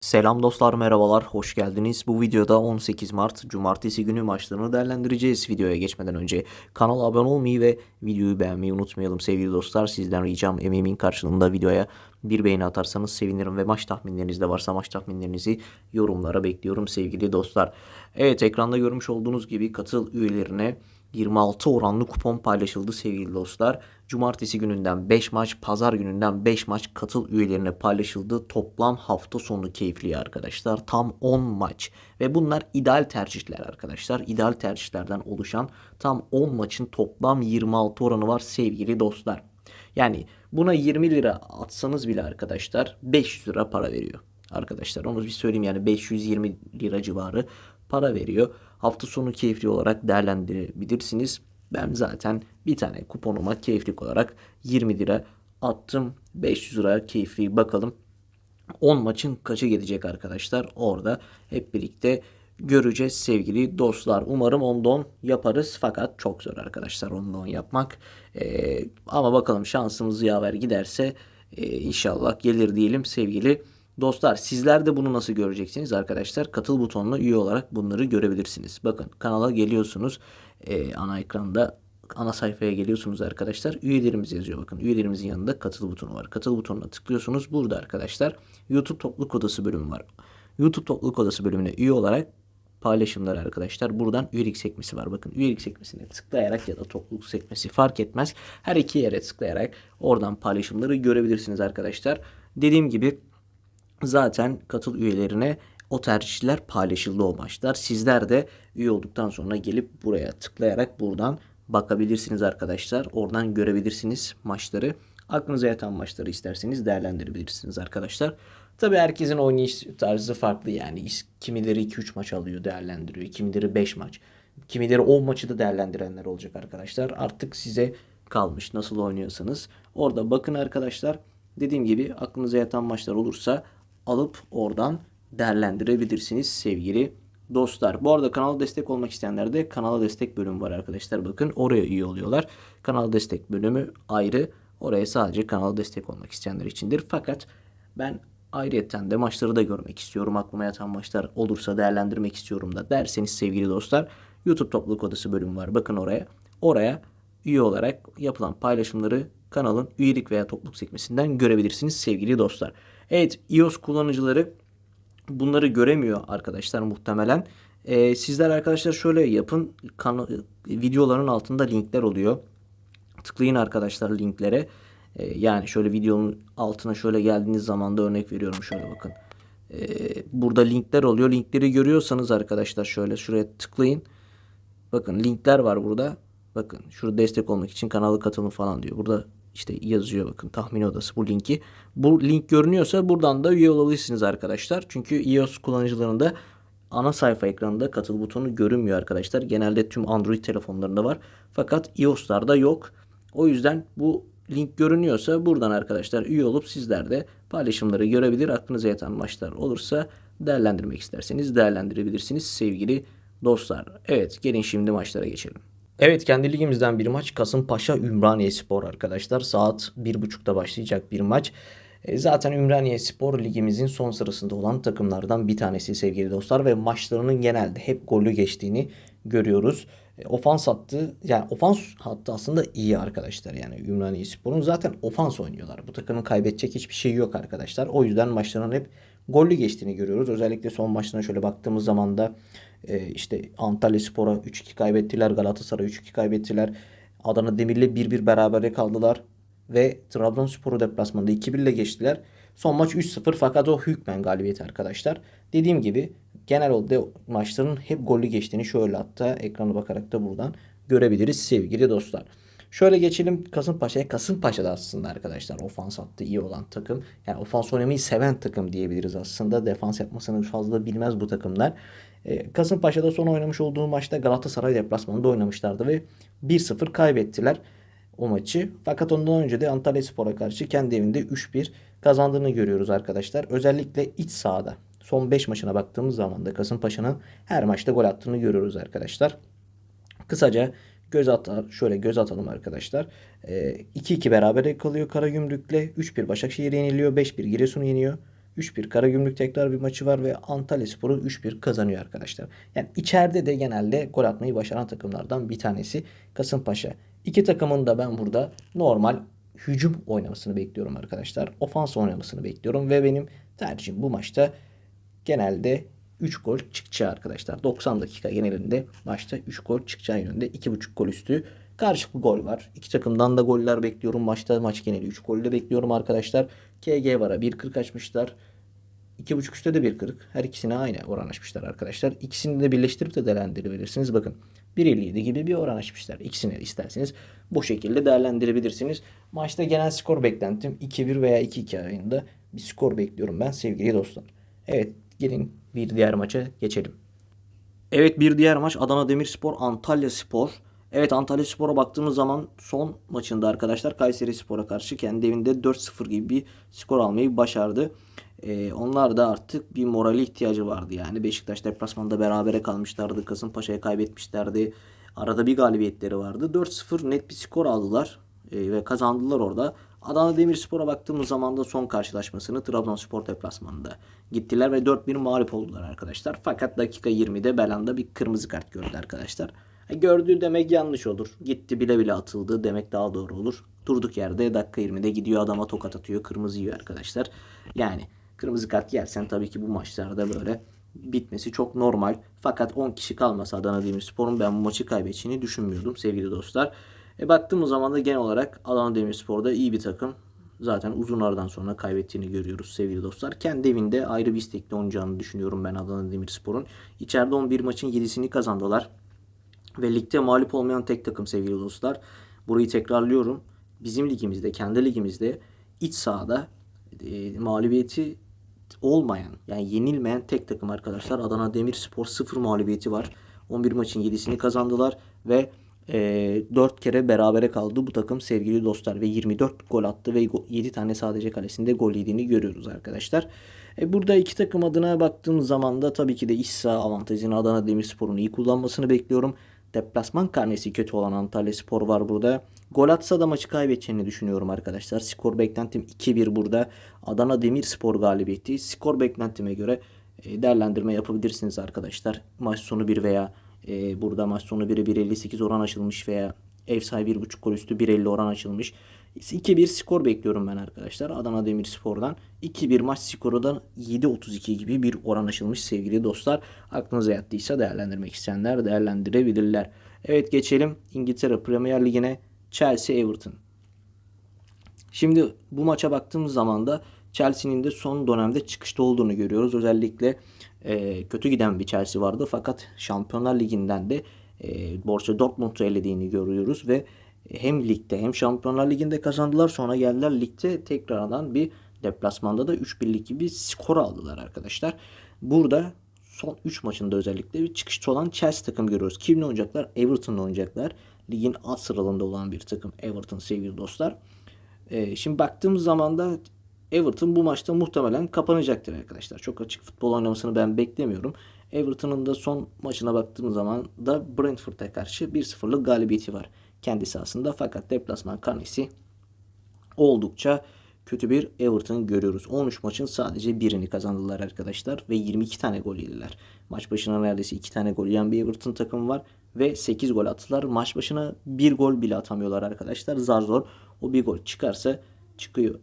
Selam dostlar merhabalar hoş geldiniz. Bu videoda 18 Mart Cumartesi günü maçlarını değerlendireceğiz. Videoya geçmeden önce kanala abone olmayı ve videoyu beğenmeyi unutmayalım sevgili dostlar. Sizden ricam emeğimin karşılığında videoya bir beğeni atarsanız sevinirim ve maç tahminleriniz de varsa maç tahminlerinizi yorumlara bekliyorum sevgili dostlar. Evet ekranda görmüş olduğunuz gibi katıl üyelerine 26 oranlı kupon paylaşıldı sevgili dostlar. Cumartesi gününden 5 maç, pazar gününden 5 maç katıl üyelerine paylaşıldı. Toplam hafta sonu keyifli arkadaşlar. Tam 10 maç ve bunlar ideal tercihler arkadaşlar. İdeal tercihlerden oluşan tam 10 maçın toplam 26 oranı var sevgili dostlar. Yani buna 20 lira atsanız bile arkadaşlar 500 lira para veriyor. Arkadaşlar onu bir söyleyeyim yani 520 lira civarı para veriyor. Hafta sonu keyifli olarak değerlendirebilirsiniz. Ben zaten bir tane kuponuma keyiflik olarak 20 lira attım. 500 lira keyifli bakalım. 10 maçın kaçı gelecek arkadaşlar? Orada hep birlikte göreceğiz sevgili dostlar. Umarım 10'da 10 yaparız fakat çok zor arkadaşlar 10'da 10 yapmak. Ee, ama bakalım şansımız yaver giderse e, inşallah gelir diyelim sevgili dostlar. Sizler de bunu nasıl göreceksiniz arkadaşlar? Katıl butonuna üye olarak bunları görebilirsiniz. Bakın kanala geliyorsunuz. Ee, ana ekranda ana sayfaya geliyorsunuz arkadaşlar. Üyelerimiz yazıyor bakın. Üyelerimizin yanında katıl butonu var. Katıl butonuna tıklıyorsunuz. Burada arkadaşlar YouTube topluluk odası bölümü var. YouTube topluluk odası bölümüne üye olarak paylaşımlar arkadaşlar. Buradan üyelik sekmesi var. Bakın üyelik sekmesine tıklayarak ya da topluluk sekmesi fark etmez. Her iki yere tıklayarak oradan paylaşımları görebilirsiniz arkadaşlar. Dediğim gibi zaten katıl üyelerine o tercihler paylaşıldı o maçlar. Sizler de üye olduktan sonra gelip buraya tıklayarak buradan bakabilirsiniz arkadaşlar. Oradan görebilirsiniz maçları. Aklınıza yatan maçları isterseniz değerlendirebilirsiniz arkadaşlar. Tabi herkesin oynayış tarzı farklı yani. Kimileri 2-3 maç alıyor değerlendiriyor. Kimileri 5 maç. Kimileri 10 maçı da değerlendirenler olacak arkadaşlar. Artık size kalmış nasıl oynuyorsanız. Orada bakın arkadaşlar. Dediğim gibi aklınıza yatan maçlar olursa alıp oradan değerlendirebilirsiniz sevgili dostlar. Bu arada kanala destek olmak isteyenler de kanala destek bölümü var arkadaşlar. Bakın oraya üye oluyorlar. Kanal destek bölümü ayrı. Oraya sadece kanala destek olmak isteyenler içindir. Fakat ben ayrıyetten de maçları da görmek istiyorum. Aklıma yatan maçlar olursa değerlendirmek istiyorum da derseniz sevgili dostlar. YouTube topluluk odası bölümü var. Bakın oraya. Oraya üye olarak yapılan paylaşımları kanalın üyelik veya topluluk sekmesinden görebilirsiniz sevgili dostlar. Evet iOS kullanıcıları bunları göremiyor arkadaşlar muhtemelen. Ee, sizler arkadaşlar şöyle yapın. Kan videoların altında linkler oluyor. Tıklayın arkadaşlar linklere. Ee, yani şöyle videonun altına şöyle geldiğiniz zaman da örnek veriyorum şöyle bakın. Ee, burada linkler oluyor. Linkleri görüyorsanız arkadaşlar şöyle şuraya tıklayın. Bakın linkler var burada. Bakın şurada destek olmak için kanalı katılın falan diyor. Burada işte yazıyor bakın tahmin odası bu linki. Bu link görünüyorsa buradan da üye olabilirsiniz arkadaşlar. Çünkü iOS kullanıcılarında ana sayfa ekranında katıl butonu görünmüyor arkadaşlar. Genelde tüm Android telefonlarında var. Fakat iOS'larda yok. O yüzden bu link görünüyorsa buradan arkadaşlar üye olup sizler de paylaşımları görebilir. Aklınıza yatan maçlar olursa değerlendirmek isterseniz değerlendirebilirsiniz sevgili dostlar. Evet gelin şimdi maçlara geçelim. Evet kendi ligimizden bir maç Kasımpaşa Ümraniye Spor arkadaşlar. Saat 1.30'da başlayacak bir maç. E, Zaten Ümraniye Spor ligimizin son sırasında olan takımlardan bir tanesi sevgili dostlar ve maçlarının genelde hep gollü geçtiğini görüyoruz. E, Ofans hattı yani ofans hattı aslında iyi arkadaşlar yani Ümraniye Spor'un zaten ofans oynuyorlar. Bu takımın kaybedecek hiçbir şey yok arkadaşlar. O yüzden maçların hep gollü geçtiğini görüyoruz. Özellikle son maçlarına şöyle baktığımız zaman da e, işte Antalya Spor'a 3-2 kaybettiler. Galatasaray 3-2 kaybettiler. Adana Demir'le 1-1 berabere kaldılar. Ve Trabzonspor'u deplasmanda 2-1 ile geçtiler. Son maç 3-0 fakat o hükmen galibiyeti arkadaşlar. Dediğim gibi genel olarak maçların hep gollü geçtiğini şöyle hatta ekrana bakarak da buradan görebiliriz sevgili dostlar. Şöyle geçelim Kasımpaşa'ya. Kasımpaşa'da aslında arkadaşlar ofans hattı iyi olan takım. Yani ofans oynamayı seven takım diyebiliriz aslında. Defans yapmasını fazla bilmez bu takımlar. Ee, Kasımpaşa'da son oynamış olduğu maçta Galatasaray deplasmanında oynamışlardı ve 1-0 kaybettiler o maçı. Fakat ondan önce de Antalya Spor'a karşı kendi evinde 3-1 kazandığını görüyoruz arkadaşlar. Özellikle iç sahada son 5 maçına baktığımız zaman da Kasımpaşa'nın her maçta gol attığını görüyoruz arkadaşlar. Kısaca göz atar, şöyle göz atalım arkadaşlar. Ee, 2-2 berabere kalıyor Karagümrük'le. 3-1 Başakşehir yeniliyor. 5-1 Giresun yeniyor. 3-1 Karagümrük tekrar bir maçı var ve Antalya Sporu 3-1 kazanıyor arkadaşlar. Yani içeride de genelde gol atmayı başaran takımlardan bir tanesi Kasımpaşa. İki takımın da ben burada normal hücum oynamasını bekliyorum arkadaşlar. Ofans oynamasını bekliyorum ve benim tercihim bu maçta genelde 3 gol çıkacağı arkadaşlar. 90 dakika genelinde maçta 3 gol çıkacağı yönünde 2.5 gol üstü karşılıklı gol var. İki takımdan da goller bekliyorum. Maçta maç geneli 3 gol de bekliyorum arkadaşlar. KG vara 1.40 açmışlar. 2.5 üstte de 1.40. Her ikisine aynı oran açmışlar arkadaşlar. İkisini de birleştirip de değerlendirebilirsiniz. Bakın 1.57 gibi bir oran açmışlar. İkisini isterseniz bu şekilde değerlendirebilirsiniz. Maçta genel skor beklentim 2-1 veya 2-2 arasında bir skor bekliyorum ben sevgili dostlar. Evet gelin bir diğer maça geçelim. Evet bir diğer maç Adana Demirspor Antalya Spor. Evet Antalya Spor'a baktığımız zaman son maçında arkadaşlar Kayseri Spor'a karşı kendi evinde 4-0 gibi bir skor almayı başardı. Ee, onlar da artık bir morali ihtiyacı vardı yani. Beşiktaş deplasmanda berabere kalmışlardı. Kasımpaşa'ya kaybetmişlerdi. Arada bir galibiyetleri vardı. 4-0 net bir skor aldılar ee, ve kazandılar orada. Adana Demirspor'a baktığımız zaman da son karşılaşmasını Trabzonspor deplasmanında gittiler ve 4-1 mağlup oldular arkadaşlar. Fakat dakika 20'de Belanda bir kırmızı kart gördü arkadaşlar. E, Gördü demek yanlış olur. Gitti bile bile atıldı demek daha doğru olur. Durduk yerde dakika 20'de gidiyor adama tokat atıyor. Kırmızı yiyor arkadaşlar. Yani kırmızı kart yersen tabii ki bu maçlarda böyle bitmesi çok normal. Fakat 10 kişi kalmasa Adana Demirspor'un ben bu maçı kaybedeceğini düşünmüyordum sevgili dostlar. E baktığımız zaman da genel olarak Adana Demirspor'da iyi bir takım. Zaten uzun aradan sonra kaybettiğini görüyoruz sevgili dostlar. Kendi evinde ayrı bir istekli oynayacağını düşünüyorum ben Adana Demirspor'un. İçeride 11 maçın 7'sini kazandılar. Ve ligde mağlup olmayan tek takım sevgili dostlar. Burayı tekrarlıyorum. Bizim ligimizde, kendi ligimizde iç sahada e, mağlubiyeti olmayan yani yenilmeyen tek takım arkadaşlar. Adana Demirspor 0 mağlubiyeti var. 11 maçın 7'sini kazandılar ve e, 4 kere berabere kaldı bu takım sevgili dostlar ve 24 gol attı ve 7 tane sadece kalesinde gol yediğini görüyoruz arkadaşlar. E, burada iki takım adına baktığım zaman da tabii ki de iç saha avantajını Adana Demirspor'un iyi kullanmasını bekliyorum. Deplasman karnesi kötü olan Antalya Spor var burada. Gol atsa da maçı kaybedeceğini düşünüyorum arkadaşlar. Skor beklentim 2-1 burada. Adana Demirspor galibiyeti. Skor beklentime göre e, değerlendirme yapabilirsiniz arkadaşlar. Maç sonu 1 veya e, burada maç sonu 1'e 1.58 oran açılmış veya ev sahibi 1.5 gol üstü 1.50 oran açılmış. 2-1 skor bekliyorum ben arkadaşlar Adana Demirspor'dan. 2-1 maç skoru da 7.32 gibi bir oran açılmış sevgili dostlar. Aklınıza yattıysa değerlendirmek isteyenler değerlendirebilirler. Evet geçelim İngiltere Premier Ligi'ne Chelsea Everton. Şimdi bu maça baktığımız zaman da Chelsea'nin de son dönemde çıkışta olduğunu görüyoruz. Özellikle e, kötü giden bir Chelsea vardı fakat Şampiyonlar Ligi'nden de e, Borussia Dortmund'u elediğini görüyoruz ve hem ligde hem Şampiyonlar Ligi'nde kazandılar. Sonra geldiler ligde tekrardan bir deplasmanda da 3-1'lik gibi skor aldılar arkadaşlar. Burada son 3 maçında özellikle bir çıkışta olan Chelsea takım görüyoruz. Kimle oynayacaklar? Everton'la oynayacaklar. Ligin alt sıralığında olan bir takım Everton sevgili dostlar. Ee, şimdi baktığımız zaman da Everton bu maçta muhtemelen kapanacaktır arkadaşlar. Çok açık futbol oynamasını ben beklemiyorum. Everton'un da son maçına baktığımız zaman da Brentford'a karşı 1-0'lık galibiyeti var kendisi aslında. Fakat deplasman karnesi oldukça kötü bir Everton görüyoruz. 13 maçın sadece birini kazandılar arkadaşlar ve 22 tane gol yediler. Maç başına neredeyse 2 tane gol yiyen bir Everton takımı var ve 8 gol attılar. Maç başına 1 gol bile atamıyorlar arkadaşlar. Zar zor o bir gol çıkarsa çıkıyor.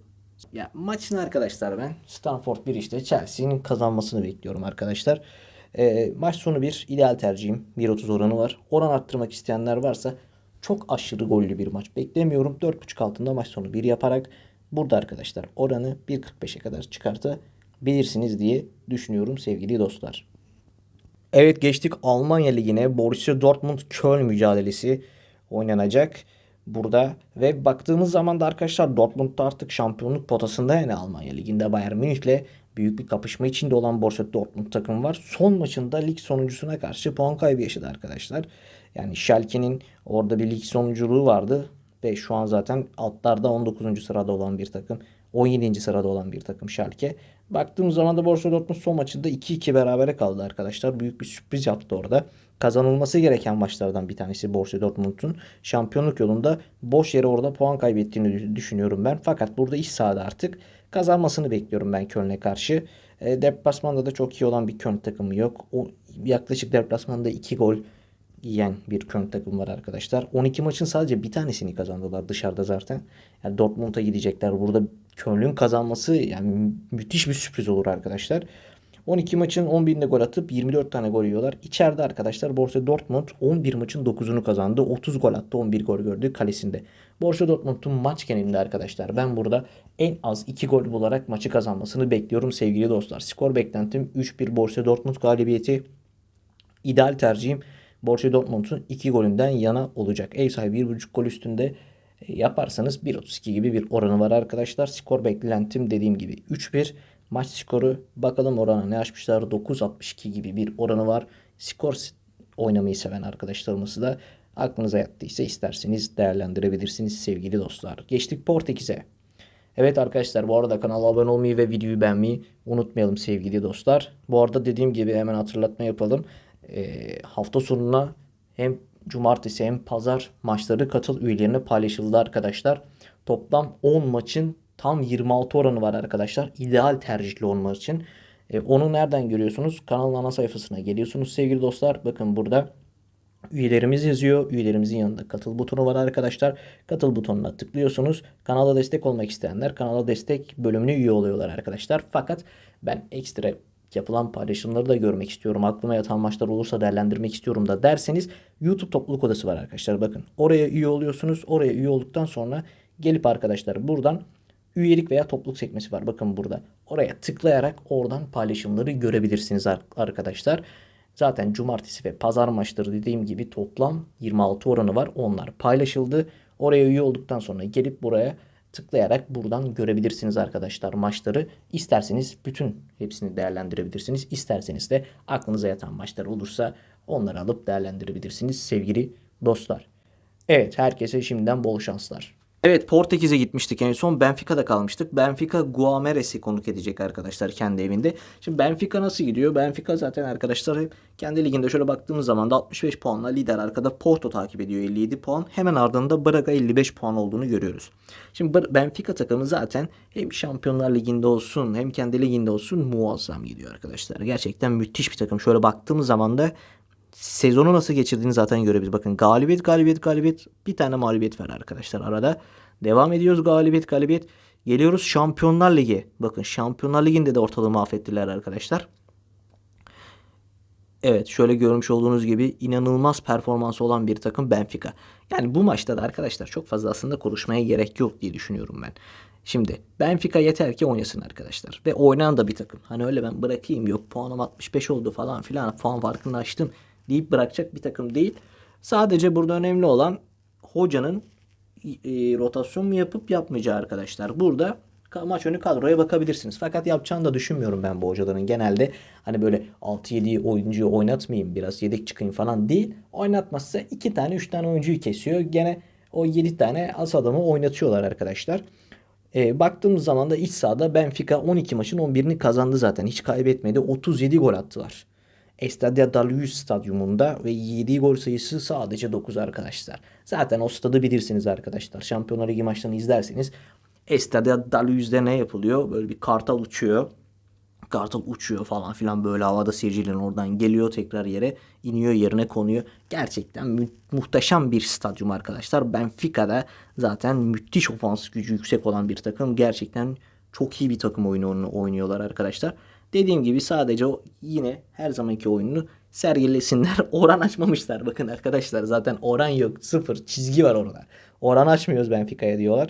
Ya maçın arkadaşlar ben Stanford 1 işte Chelsea'nin kazanmasını bekliyorum arkadaşlar. E, maç sonu bir ideal tercihim. 1.30 oranı var. Oran arttırmak isteyenler varsa çok aşırı gollü bir maç beklemiyorum. 4.5 altında maç sonu 1 yaparak burada arkadaşlar oranı 1.45'e kadar çıkartabilirsiniz diye düşünüyorum sevgili dostlar. Evet geçtik Almanya Ligi'ne. Borussia Dortmund Köln mücadelesi oynanacak burada ve baktığımız zaman da arkadaşlar Dortmund da artık şampiyonluk potasında yani Almanya Ligi'nde Bayern Münih'le büyük bir kapışma içinde olan Borussia Dortmund takımı var. Son maçında lig sonuncusuna karşı puan kaybı yaşadı arkadaşlar. Yani Schalke'nin orada bir lig sonunculuğu vardı ve şu an zaten altlarda 19. sırada olan bir takım. 17. sırada olan bir takım Schalke. Baktığımız zaman da Borussia Dortmund son maçında 2-2 berabere kaldı arkadaşlar. Büyük bir sürpriz yaptı orada. Kazanılması gereken maçlardan bir tanesi Borussia Dortmund'un şampiyonluk yolunda boş yere orada puan kaybettiğini düşünüyorum ben. Fakat burada iç sahada artık kazanmasını bekliyorum ben Köln'e karşı. E, deplasmanda da çok iyi olan bir Köln takımı yok. O yaklaşık deplasmanda 2 gol yiyen bir Köln takımı var arkadaşlar. 12 maçın sadece bir tanesini kazandılar dışarıda zaten. Yani Dortmund'a gidecekler. Burada Köln'ün kazanması yani müthiş bir sürpriz olur arkadaşlar. 12 maçın 11'inde gol atıp 24 tane gol yiyorlar. İçeride arkadaşlar Borussia Dortmund 11 maçın 9'unu kazandı. 30 gol attı 11 gol gördü kalesinde. Borussia Dortmund'un maç genelinde arkadaşlar ben burada en az 2 gol bularak maçı kazanmasını bekliyorum sevgili dostlar. Skor beklentim 3-1 Borussia Dortmund galibiyeti. İdeal tercihim Borussia Dortmund'un 2 golünden yana olacak. Ev sahibi 1.5 gol üstünde yaparsanız 1.32 gibi bir oranı var arkadaşlar. Skor beklentim dediğim gibi 3-1. Maç skoru bakalım orana ne açmışlar 9.62 gibi bir oranı var. Skor oynamayı seven arkadaşlarımız da aklınıza yattıysa isterseniz değerlendirebilirsiniz sevgili dostlar. Geçtik Portekiz'e. Evet arkadaşlar bu arada kanala abone olmayı ve videoyu beğenmeyi unutmayalım sevgili dostlar. Bu arada dediğim gibi hemen hatırlatma yapalım. Ee, hafta sonuna hem cumartesi hem pazar maçları katıl üyelerine paylaşıldı arkadaşlar. Toplam 10 maçın tam 26 oranı var arkadaşlar. İdeal tercihli olmak için. Ee, onu nereden görüyorsunuz? Kanalın ana sayfasına geliyorsunuz sevgili dostlar. Bakın burada Üyelerimiz yazıyor. Üyelerimizin yanında katıl butonu var arkadaşlar. Katıl butonuna tıklıyorsunuz. Kanala destek olmak isteyenler kanala destek bölümüne üye oluyorlar arkadaşlar. Fakat ben ekstra yapılan paylaşımları da görmek istiyorum. Aklıma yatan maçlar olursa değerlendirmek istiyorum da derseniz YouTube topluluk odası var arkadaşlar. Bakın oraya üye oluyorsunuz. Oraya üye olduktan sonra gelip arkadaşlar buradan üyelik veya topluluk sekmesi var. Bakın burada. Oraya tıklayarak oradan paylaşımları görebilirsiniz ar- arkadaşlar. Zaten cumartesi ve pazar maçları dediğim gibi toplam 26 oranı var. Onlar paylaşıldı. Oraya üye olduktan sonra gelip buraya tıklayarak buradan görebilirsiniz arkadaşlar maçları. İsterseniz bütün hepsini değerlendirebilirsiniz. İsterseniz de aklınıza yatan maçlar olursa onları alıp değerlendirebilirsiniz sevgili dostlar. Evet herkese şimdiden bol şanslar. Evet Portekiz'e gitmiştik en son Benfica'da kalmıştık. Benfica Guameres'i konuk edecek arkadaşlar kendi evinde. Şimdi Benfica nasıl gidiyor? Benfica zaten arkadaşlar kendi liginde şöyle baktığımız zaman da 65 puanla lider arkada Porto takip ediyor 57 puan. Hemen ardında Braga 55 puan olduğunu görüyoruz. Şimdi Benfica takımı zaten hem Şampiyonlar Ligi'nde olsun hem kendi liginde olsun muazzam gidiyor arkadaşlar. Gerçekten müthiş bir takım. Şöyle baktığımız zaman da sezonu nasıl geçirdiğini zaten görebiliriz. Bakın galibiyet galibiyet galibiyet bir tane mağlubiyet var arkadaşlar arada. Devam ediyoruz galibiyet galibiyet. Geliyoruz Şampiyonlar Ligi. Bakın Şampiyonlar Ligi'nde de ortalığı mahvettiler arkadaşlar. Evet şöyle görmüş olduğunuz gibi inanılmaz performansı olan bir takım Benfica. Yani bu maçta da arkadaşlar çok fazla aslında konuşmaya gerek yok diye düşünüyorum ben. Şimdi Benfica yeter ki oynasın arkadaşlar. Ve oynayan da bir takım. Hani öyle ben bırakayım yok puanım 65 oldu falan filan puan farkını açtım deyip bırakacak bir takım değil. Sadece burada önemli olan hocanın e, rotasyon mu yapıp yapmayacağı arkadaşlar. Burada maç önü kadroya bakabilirsiniz. Fakat yapacağını da düşünmüyorum ben bu hocaların. Genelde hani böyle 6-7 oyuncuyu oynatmayayım biraz yedek çıkayım falan değil. Oynatmazsa 2 tane 3 tane oyuncuyu kesiyor. Gene o 7 tane as adamı oynatıyorlar arkadaşlar. E, baktığımız zaman da iç sahada Benfica 12 maçın 11'ini kazandı zaten. Hiç kaybetmedi. 37 gol attılar. Estadio da Luz stadyumunda ve yediği gol sayısı sadece 9 arkadaşlar. Zaten o stadı bilirsiniz arkadaşlar. Şampiyonlar Ligi maçlarını izlerseniz Estadio da ne yapılıyor? Böyle bir kartal uçuyor. Kartal uçuyor falan filan böyle havada seyircilerin oradan geliyor tekrar yere iniyor yerine konuyor. Gerçekten mü- muhteşem bir stadyum arkadaşlar. Benfica'da zaten müthiş ofans gücü yüksek olan bir takım. Gerçekten çok iyi bir takım oyunu oynuyorlar arkadaşlar. Dediğim gibi sadece o yine her zamanki oyununu sergilesinler. Oran açmamışlar. Bakın arkadaşlar zaten oran yok. Sıfır çizgi var orada. Oran açmıyoruz Benfica'ya diyorlar.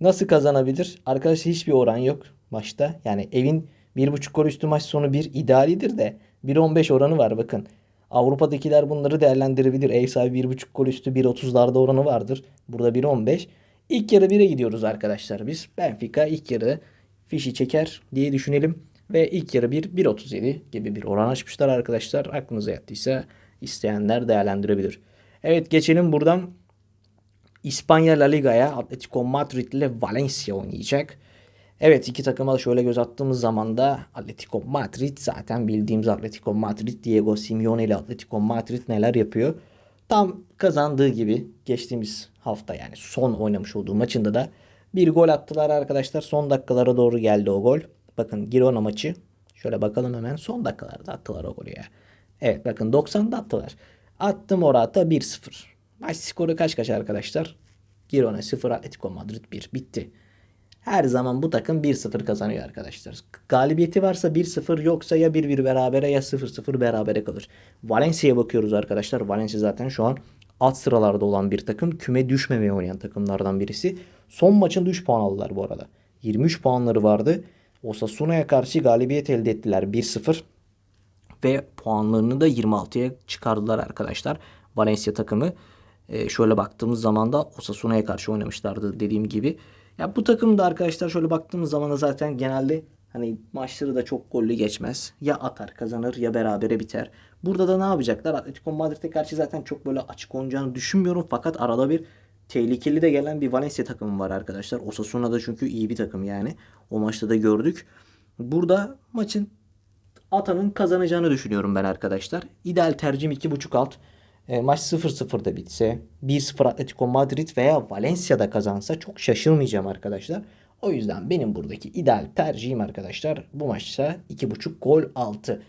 Nasıl kazanabilir? Arkadaşlar hiçbir oran yok maçta. Yani evin 1.5 gol üstü maç sonu bir idealidir de 1.15 oranı var bakın. Avrupa'dakiler bunları değerlendirebilir. Ev sahibi 1.5 gol üstü 1.30'larda oranı vardır. Burada 1.15. İlk yarı 1'e gidiyoruz arkadaşlar biz. Benfica ilk yarı fişi çeker diye düşünelim. Ve ilk yarı 1 1.37 gibi bir oran açmışlar arkadaşlar. Aklınıza yattıysa isteyenler değerlendirebilir. Evet geçelim buradan İspanya La Liga'ya Atletico Madrid ile Valencia oynayacak. Evet iki takıma da şöyle göz attığımız zaman da Atletico Madrid zaten bildiğimiz Atletico Madrid Diego Simeone ile Atletico Madrid neler yapıyor. Tam kazandığı gibi geçtiğimiz hafta yani son oynamış olduğu maçında da Bir gol attılar arkadaşlar. Son dakikalara doğru geldi o gol. Bakın Girona maçı. Şöyle bakalım hemen. Son dakikalarda attılar o golü ya. Evet bakın 90'da attılar. Attı Morata 1-0. Maç skoru kaç kaç arkadaşlar? Girona 0 Atletico Madrid 1. Bitti. Her zaman bu takım 1-0 kazanıyor arkadaşlar. Galibiyeti varsa 1-0 yoksa ya 1-1 berabere ya 0-0 berabere kalır. Valencia'ya bakıyoruz arkadaşlar. Valencia zaten şu an alt sıralarda olan bir takım. Küme düşmemeye oynayan takımlardan birisi. Son maçında 3 puan aldılar bu arada. 23 puanları vardı. Osasuna'ya karşı galibiyet elde ettiler 1-0 ve puanlarını da 26'ya çıkardılar arkadaşlar. Valencia takımı. Ee, şöyle baktığımız zaman da Osasuna'ya karşı oynamışlardı dediğim gibi. Ya bu takım da arkadaşlar şöyle baktığımız zaman da zaten genelde hani maçları da çok gollü geçmez. Ya atar kazanır ya berabere biter. Burada da ne yapacaklar? Atletico Madrid'e karşı zaten çok böyle açık oynayacağını düşünmüyorum. Fakat arada bir tehlikeli de gelen bir Valencia takımı var arkadaşlar. Osasuna da çünkü iyi bir takım yani. O maçta da gördük. Burada maçın Atan'ın kazanacağını düşünüyorum ben arkadaşlar. İdeal tercihim 2.5 alt. E, maç 0-0'da bitse 1-0 Atletico Madrid veya Valencia'da kazansa çok şaşırmayacağım arkadaşlar. O yüzden benim buradaki ideal tercihim arkadaşlar bu maçta 2.5 gol 6.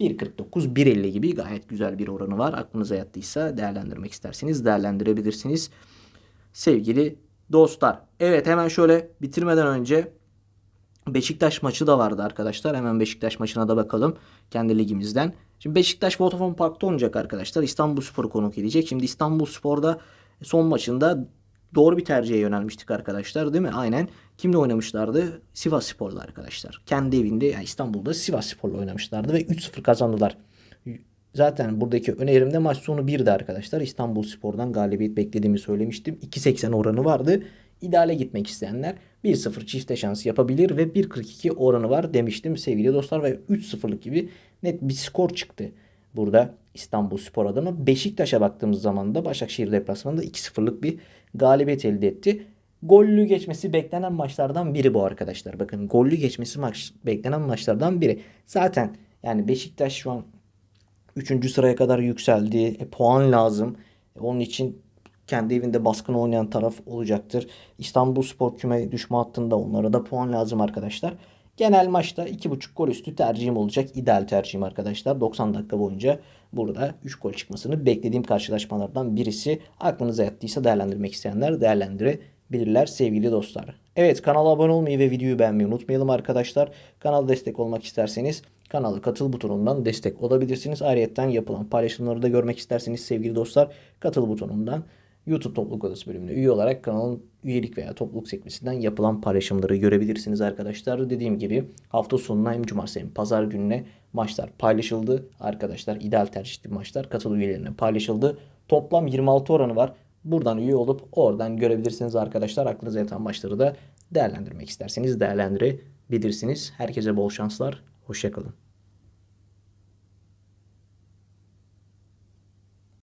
1.49 1.50 gibi gayet güzel bir oranı var. Aklınıza yattıysa değerlendirmek isterseniz değerlendirebilirsiniz. Sevgili dostlar. Evet hemen şöyle bitirmeden önce Beşiktaş maçı da vardı arkadaşlar. Hemen Beşiktaş maçına da bakalım kendi ligimizden. Şimdi Beşiktaş Vodafone Park'ta oynayacak arkadaşlar. İstanbul Spor'u konuk edecek. Şimdi İstanbul Spor'da son maçında doğru bir tercihe yönelmiştik arkadaşlar değil mi? Aynen. Kimle oynamışlardı? Sivas Spor'la arkadaşlar. Kendi evinde yani İstanbul'da Sivas Spor'la oynamışlardı ve 3-0 kazandılar. Zaten buradaki önerimde maç sonu 1'di arkadaşlar. İstanbul Spor'dan galibiyet beklediğimi söylemiştim. 2.80 oranı vardı. İdeale gitmek isteyenler 1-0 çifte şans yapabilir ve 1.42 oranı var demiştim sevgili dostlar ve 3-0'lık gibi net bir skor çıktı. Burada İstanbul Spor adına Beşiktaş'a baktığımız zaman da Başakşehir deplasmanında 2-0'lık bir galibiyet elde etti. Gollü geçmesi beklenen maçlardan biri bu arkadaşlar. Bakın gollü geçmesi maç beklenen maçlardan biri. Zaten yani Beşiktaş şu an 3. sıraya kadar yükseldi. E, puan lazım. E, onun için kendi evinde baskın oynayan taraf olacaktır. İstanbul Spor küme düşme hattında onlara da puan lazım arkadaşlar. Genel maçta 2.5 gol üstü tercihim olacak. İdeal tercihim arkadaşlar. 90 dakika boyunca burada 3 gol çıkmasını beklediğim karşılaşmalardan birisi. Aklınıza yattıysa değerlendirmek isteyenler değerlendirebilirler sevgili dostlar. Evet kanala abone olmayı ve videoyu beğenmeyi unutmayalım arkadaşlar. Kanala destek olmak isterseniz kanalı katıl butonundan destek olabilirsiniz. Ayrıca yapılan paylaşımları da görmek isterseniz sevgili dostlar katıl butonundan YouTube Topluluk Odası bölümüne üye olarak kanalın üyelik veya topluluk sekmesinden yapılan paylaşımları görebilirsiniz arkadaşlar. Dediğim gibi hafta sonuna hem cumartesi hem pazar gününe maçlar paylaşıldı. Arkadaşlar ideal tercihli maçlar katıl üyelerine paylaşıldı. Toplam 26 oranı var. Buradan üye olup oradan görebilirsiniz arkadaşlar. Aklınıza yatan maçları da değerlendirmek isterseniz değerlendirebilirsiniz. Herkese bol şanslar. Hoşçakalın.